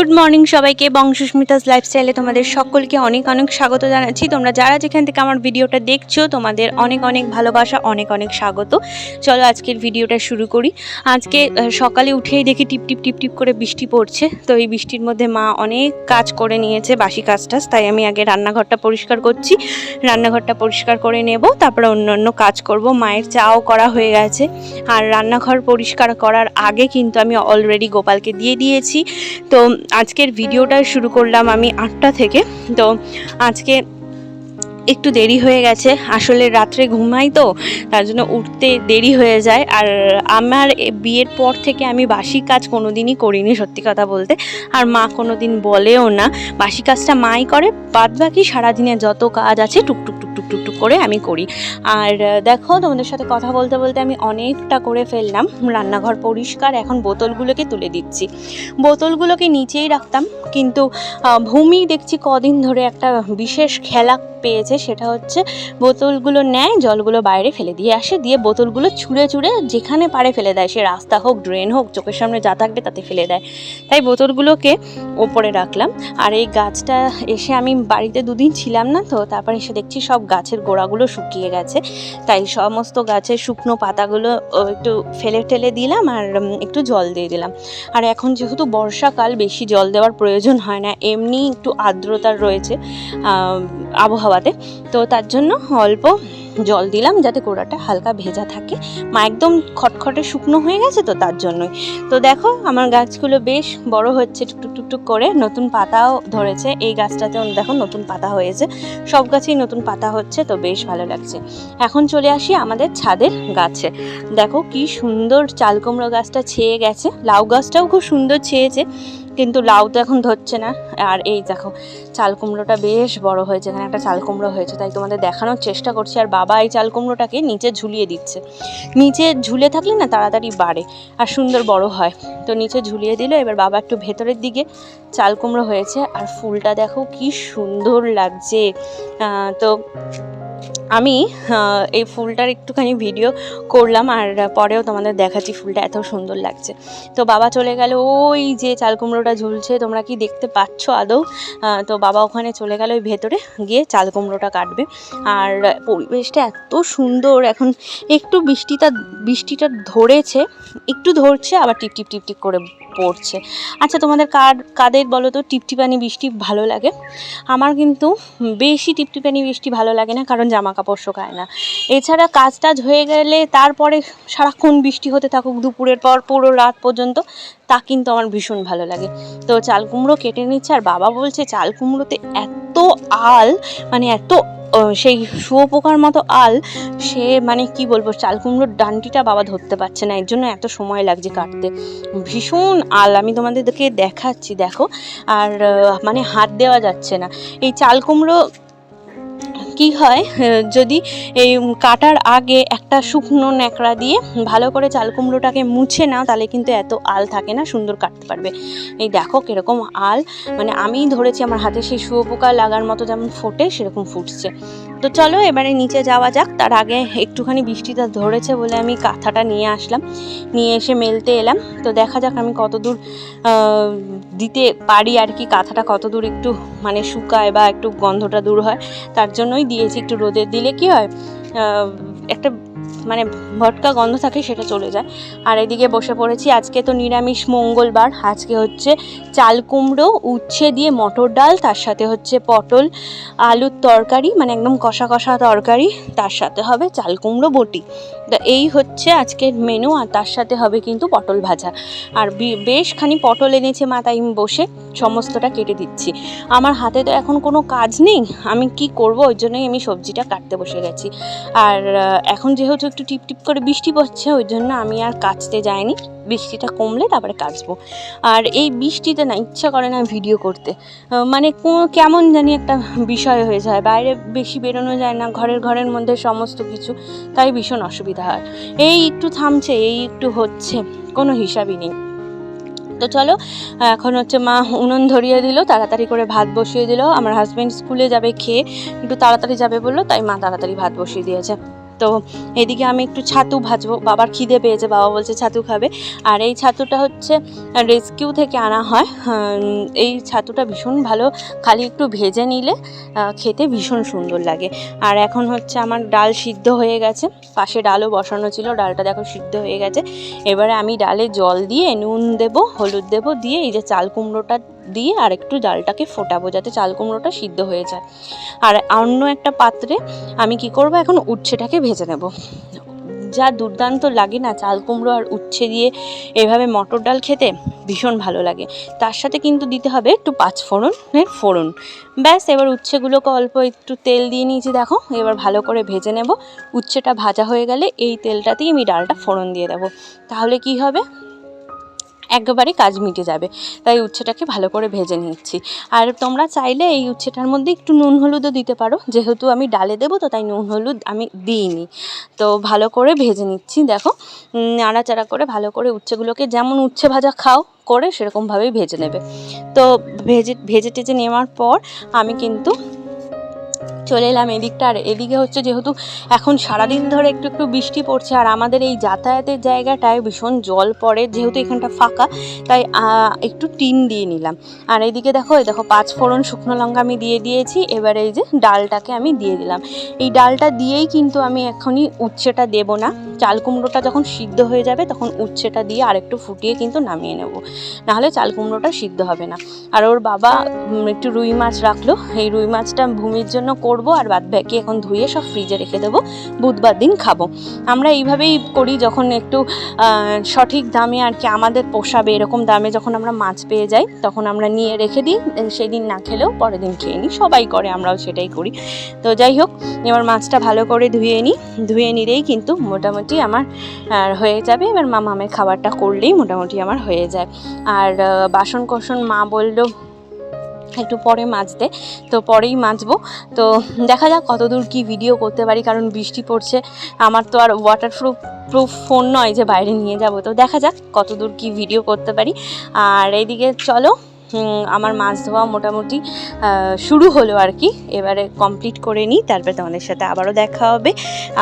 Good morning সবাইকে বংশুস্মিতাস লাইফস্টাইলে তোমাদের সকলকে অনেক অনেক স্বাগত জানাচ্ছি। তোমরা যারা যেখান থেকে আমার ভিডিওটা দেখছ, তোমাদের অনেক অনেক ভালোবাসা, অনেক অনেক স্বাগত। চলো আজকের ভিডিওটা শুরু করি। আজকে সকালে উঠেই দেখি টিপ টিপ টিপ টিপ করে বৃষ্টি পড়ছে। তো এই বৃষ্টির মধ্যে মা অনেক কাজ করে নিয়েছে, বাসি কাজ টাজ। তাই আমি আগে রান্নাঘরটা পরিষ্কার করছি। রান্নাঘরটা পরিষ্কার করে নেব, তারপরে অন্য অন্য কাজ করব। মায়ের চাও করা হয়ে গেছে। আর রান্নাঘর পরিষ্কার করার আগে কিন্তু আমি অলরেডি গোপালকে দিয়ে দিয়েছি। তো আজকের ভিডিওটা শুরু করলাম আমি আটটা থেকে। তো আজকে একটু দেরি হয়ে গেছে, আসলে রাত্রে ঘুমাই তো, তার জন্য উঠতে দেরি হয়ে যায়। আর আমার বিয়ের পর থেকে আমি বাসি কাজ কোনোদিনই করিনি সত্যি কথা বলতে। আর মা কোনোদিন বলেও না। বাসি কাজটা মাই করে বাদ বাকি সারাদিনে যত কাজ আছে টুকটুক টুকটুক টুকটুক করে আমি করি। আর দেখো তোমাদের সাথে কথা বলতে বলতে আমি অনেকটা করে ফেললাম। রান্নাঘর পরিষ্কার, এখন বোতলগুলোকে তুলে দিচ্ছি। বোতলগুলোকে নিচেই রাখতাম, কিন্তু ভূমি দেখছি কদিন ধরে একটা বিশেষ খেলা পেয়েছে সেটা হচ্ছে বোতলগুলো নেয় জলগুলো বাইরে ফেলে দিয়ে আসে দিয়ে বোতলগুলো ছুঁড়ে ছুঁড়ে যেখানে পারে ফেলে দেয়। সে রাস্তা হোক ড্রেন হোক চোখের সামনে যা থাকবে তাতে ফেলে দেয়। তাই বোতলগুলোকে ওপরে রাখলাম। আর এই গাছটা এসে আমি বাড়িতে দুদিন ছিলাম না তো তারপর এসে দেখছি সব গাছের গোড়াগুলো শুকিয়ে গেছে। তাই সমস্ত গাছের শুকনো পাতাগুলো একটু ফেলে টেলে দিলাম আর একটু জল দিয়ে দিলাম। আর এখন যেহেতু বর্ষাকাল বেশি জল দেওয়ার প্রয়োজন হয় না এমনি একটু আর্দ্রতার রয়েছে আহ, আবহাওয়াতে তো তার জন্য অল্প জল দিলাম যাতে গোড়াটা হালকা ভেজা থাকে। মা একদম খটখটে শুকনো হয়ে গেছে তো তার জন্যই। তো দেখো আমার গাছগুলো বেশ বড় হচ্ছে টুকটুক টুকটুক করে। নতুন পাতাও ধরেছে। এই গাছটাতেও দেখো নতুন পাতা হয়েছে। সব গাছেই নতুন পাতা হচ্ছে তো বেশ ভালো লাগছে। এখন চলে আসি আমাদের ছাদের গাছে। দেখো কি সুন্দর চাল কুমড়ো গাছটা ছেয়ে গেছে। লাউ গাছটাও খুব সুন্দর ছেয়েছে। কিন্তু লাউ তো এখন ধরছে না। আর এই দেখো, চাল কুমড়োটা বেশ বড় হয়েছে, এখানে একটা চাল কুমড়ো হয়েছে, তাই তোমাদের দেখানোর চেষ্টা করছি। আর বাবা এই চাল কুমড়োটাকে নিচে ঝুলিয়ে দিচ্ছে। নিচে ঝুলে থাকলে না তাড়াতাড়ি বাড়ে আর সুন্দর বড় হয়। তো নিচে ঝুলিয়ে দিল, এবার বাবা একটু ভেতরের দিকে চাল কুমড়ো হয়েছে। আর ফুলটা দেখো কি সুন্দর লাগছে। তো আমি এই ফুলটার একটুখানি ভিডিও করলাম আর পরেও তোমাদের দেখাচ্ছি ফুলটা, এত সুন্দর লাগছে। তো বাবা চলে গেল, ওই যে চাল কুমড়োটা ঝুলছে, তোমরা কি দেখতে পাচ্ছ আদৌ? তো বাবা ওখানে চলে গেল, ওই ভেতরে গিয়ে চাল কুমড়োটা কাটবে। আর পরিবেশটা এত সুন্দর, এখন একটু বৃষ্টিটা বৃষ্টিটা ধরেছে, একটু ধরছে, আবার টিপ টিপ টিপ টিপ করে পড়ছে। আচ্ছা তোমাদের কার, কাদের বলো তো, টিপটিপানি বৃষ্টি ভালো লাগে? আমার কিন্তু বেশি টিপটিপানি বৃষ্টি ভালো লাগে না, কারণ জামা কাপড় শোকায় না। এছাড়া কাজ টাজ হয়ে গেলে তারপরে সারাক্ষণ বৃষ্টি হতে থাকুক দুপুরের পর পুরো রাত পর্যন্ত, তা কিন্তু আমার ভীষণ ভালো লাগে। তো চাল কুমড়ো কেটে নিচ্ছে আর বাবা বলছে, চাল কুমড়োতে এত আল মানে এত সেই শুয়োপোকার মতো আল, সে মানে কি বলব, চাল কুমড়োর ডান্ডিটা বাবা ধরতে পারছে না। এর জন্য এত সময় লাগছে কাটতে। ভীষণ আল, আমি তোমাদেরকে দেখাচ্ছি, দেখো। আর মানে হাত দেওয়া যাচ্ছে না। এই চাল কুমড়ো কি হয়? যদি এই কাটার আগে একটা শুকনো ন্যাকড়া দিয়ে ভালো করে চাল কুমড়োটাকে মুছে নাও, তাহলে কিন্তু এত আল থাকে না, সুন্দর কাটতে পারবে। এই দেখো কীরকম আল। মানে আমি ধরেছি, আমার হাতে সেই শুয়োপোকা লাগার মতো যেমন ফোটে, সেরকম ফুটছে। তো চলো, এবারে নিচে যাওয়া যাক। তার আগে একটুখানি বৃষ্টিটা ধরেছে বলে আমি কাঁথাটা নিয়ে আসলাম। নিয়ে এসে মেলতে এলাম। তো দেখা যাক আমি কত দূর দিতে পারি আর কি। কাঁথাটা কত দূর একটু মানে শুকায় বা একটু গন্ধটা দূর হয়। তার জন্যই দিয়েছি একটু রোদে। দিলে কি হয় একটা মানে ভটকা গন্ধ থাকে সেটা চলে যায়। আর এদিকে বসে পড়েছি, আজকে তো নিরামিষ মঙ্গলবার। আজকে হচ্ছে চাল কুমড়ো, উচ্ছে দিয়ে মটর ডাল, তার সাথে হচ্ছে পটল, আলুর তরকারি মানে একদম কষা কষা তরকারি, তার সাথে হবে চাল কুমড়ো, বটি। তো এই হচ্ছে আজকের মেনু আর তার সাথে হবে কিন্তু পটল ভাজা। আর বেশ খানি পটল এনেছে মা, তাই বসে সমস্তটা কেটে দিচ্ছি। আমার হাতে তো এখন কোনো কাজ নেই, আমি কি করব? ওই জন্যই আমি সবজিটা কাটতে বসে গেছি। আর এখন যেহেতু একটু টিপ টিপ করে বৃষ্টি পড়ছে, ওই জন্য আমি আর কাচতে যাইনি। বৃষ্টিটা কমলে তারপরে কাচবো। আর এই বৃষ্টিতে না, ইচ্ছা করে না ভিডিও করতে। মানে কেমন জানি একটা বিষয় হয়ে যায়। বাইরে বেশি বেরোনো যায় না, ঘরের ঘরের মধ্যে সমস্ত কিছু, তাই ভীষণ অসুবিধা হয়। এই একটু থামছে, এই একটু হচ্ছে, কোনো হিসাবই নেই। তো চলো, এখন হচ্ছে মা উনুন ধরিয়ে দিল, তাড়াতাড়ি করে ভাত বসিয়ে দিল। আমার হাজব্যান্ড স্কুলে যাবে খেয়ে, একটু তাড়াতাড়ি যাবে বলল, তাই মা তাড়াতাড়ি ভাত বসিয়ে দিয়েছে। তো এদিকে আমি একটু ছাতু ভাজবো। বাবার খিদে পেয়েছে, বাবা বলছে ছাতু খাবে। আর এই ছাতুটা হচ্ছে রেস্কিউ থেকে আনা হয়। এই ছাতুটা ভীষণ ভালো। খালি একটু ভেজে নিলে খেতে ভীষণ সুন্দর লাগে। আর এখন হচ্ছে আমার ডাল সিদ্ধ হয়ে গেছে। পাশে ডালও বসানো ছিল, ডালটা দেখো সিদ্ধ হয়ে গেছে। এবারে আমি ডালে জল দিয়ে, নুন দেব, হলুদ দেব, দিয়ে এই যে চাল কুমড়োটা দিয়ে আর একটু ডালটাকে ফোটাবো যাতে চাল কুমড়োটা সিদ্ধ হয়ে যায়। আর অন্য একটা পাত্রে আমি কি করব, এখন উচ্ছেটাকে ভেজে নেব। যা দুর্দান্ত লাগে না চাল কুমড়ো আর উচ্ছে দিয়ে এভাবে মটর ডাল খেতে, ভীষণ ভালো লাগে। তার সাথে কিন্তু দিতে হবে একটু পাঁচ ফোড়নের ফোড়ন। ব্যাস, এবার উচ্ছেগুলোকে অল্প একটু তেল দিয়ে নিয়েছি, দেখো। এবার ভালো করে ভেজে নেব। উচ্ছেটা ভাজা হয়ে গেলে এই তেলটাতেই আমি ডালটা ফোড়ন দিয়ে দেবো। তাহলে কি হবে? একেবারে কাজ মিটে যাবে। তাই উচ্ছেটাকে ভালো করে ভেজে নিচ্ছি। আর তোমরা চাইলে এই উচ্ছেটার মধ্যে একটু নুন হলুদও দিতে পারো। যেহেতু আমি ডালে দেবো, তো তাই নুন হলুদ আমি দিইনি। তো ভালো করে ভেজে নিচ্ছি, দেখো। নাড়াচাড়া করে ভালো করে উচ্ছেগুলোকে যেমন উচ্ছে ভাজা খাও করে, সেরকমভাবেই ভেজে নেবে। তো ভেজে ভেজে টেজে নেওয়ার পর আমি কিন্তু চলে এলাম এদিকটা। আর এদিকে হচ্ছে যেহেতু এখন সারাদিন ধরে একটু একটু বৃষ্টি পড়ছে, আর আমাদের এই যাতায়াতের জায়গাটায় ভীষণ জল পড়ে, যেহেতু এখানটা ফাঁকা, তাই একটু টিন দিয়ে নিলাম। আর এইদিকে দেখো, এই দেখো পাঁচ ফোড়ন শুকনো লঙ্কা আমি দিয়ে দিয়েছি, এবার এই যে ডালটাকে আমি দিয়ে দিলাম। এই ডালটা দিয়েই কিন্তু আমি এখনই উচ্ছেটা দেব না। চাল কুমড়োটা যখন সিদ্ধ হয়ে যাবে, তখন উচ্ছেটা দিয়ে আরেকটু ফুটিয়ে কিন্তু নামিয়ে নেব। নাহলে চাল কুমড়োটা সিদ্ধ হবে না। আর ওর বাবা একটু রুই মাছ রাখল। এই রুই মাছটা ভূমির জন্য করব আর বাদ বাকি এখন ধুয়ে সব ফ্রিজে রেখে দেবো। বুধবার দিন খাব। আমরা এইভাবেই করি যখন একটু সঠিক দামে আর কি আমাদের পোষাবে এরকম দামে যখন আমরা মাছ পেয়ে যাই, তখন আমরা নিয়ে রেখে দিই সেই দিন না খেলেও পরের দিন খেয়ে নিই। সবাই করে, আমরাও সেটাই করি। তো যাই হোক, এবার মাছটা ভালো করে ধুয়ে নিই। ধুয়ে নিলেই কিন্তু মোটামুটি আমার হয়ে যাবে। এবার মা মামের খাবারটা করলেই মোটামুটি আমার হয়ে যায়। আর বাসন কোসন মা বলল একটু পরে মাজতে, তো পরেই মাজবো। তো দেখা যাক কতদূর কি ভিডিও করতে পারি, কারণ বৃষ্টি পড়ছে। আমার তো আর ওয়াটার প্রুফ প্রুফ ফোন নয় যে বাইরে নিয়ে যাব। তো দেখা যাক কতদূর কি ভিডিও করতে পারি। আর এইদিকে চলো আমার মাছ ধোয়া মোটামুটি শুরু হলো আর কি। এবারে কমপ্লিট করে নিই, তারপরে তোমাদের সাথে আবারও দেখা হবে।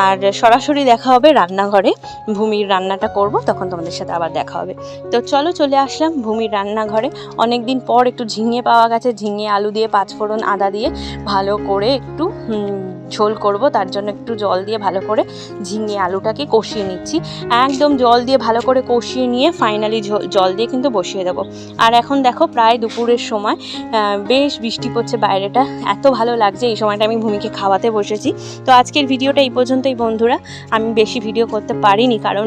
আর সরাসরি দেখা হবে রান্নাঘরে, ভূমির রান্নাটা করব, তখন তোমাদের সাথে আবার দেখা হবে। তো চলো চলে আসলাম ভূমির রান্নাঘরে। অনেক দিন পর একটু ঝিঙে পাওয়া গেছে, ঝিঙে আলু দিয়ে, পাঁচফোড়ন আদা দিয়ে ভালো করে একটু ঝোল করব, তার জন্য একটু জল দিয়ে ভালো করে ঝিঙে আলুটাকে কষিয়ে নিচ্ছি। একদম জল দিয়ে ভালো করে কষিয়ে নিয়ে ফাইনালি জল দিয়ে কিন্তু বসিয়ে দেবো। আর এখন দেখো প্রায় দুপুরের সময় বেশ বৃষ্টি পড়ছে বাইরেটা। এত ভালো লাগছে এই সময়টা আমি ভূমিকে খাওয়াতে বসেছি। তো আজকের ভিডিওটা এই পর্যন্তই বন্ধুরা। আমি বেশি ভিডিও করতে পারিনি কারণ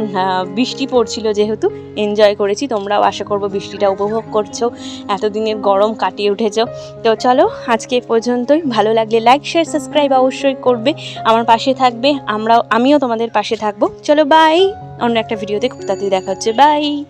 বৃষ্টি পড়ছিল যেহেতু। এনজয় করেছি, তোমরাও আশা করব বৃষ্টিটা উপভোগ করছ। এতদিনের গরম কাটিয়ে উঠেছো। তো চলো আজকে পর্যন্তই। ভালো লাগলে লাইক শেয়ার সাবস্ক্রাইব অবশ্যই করবে, আমার পাশে থাকবে, আমরাও, আমিও তোমাদের পাশে থাকব। চলো বাই অন্য একটা ভিডিওতে খুব তাড়াতাড়ি দেখা হচ্ছে বাই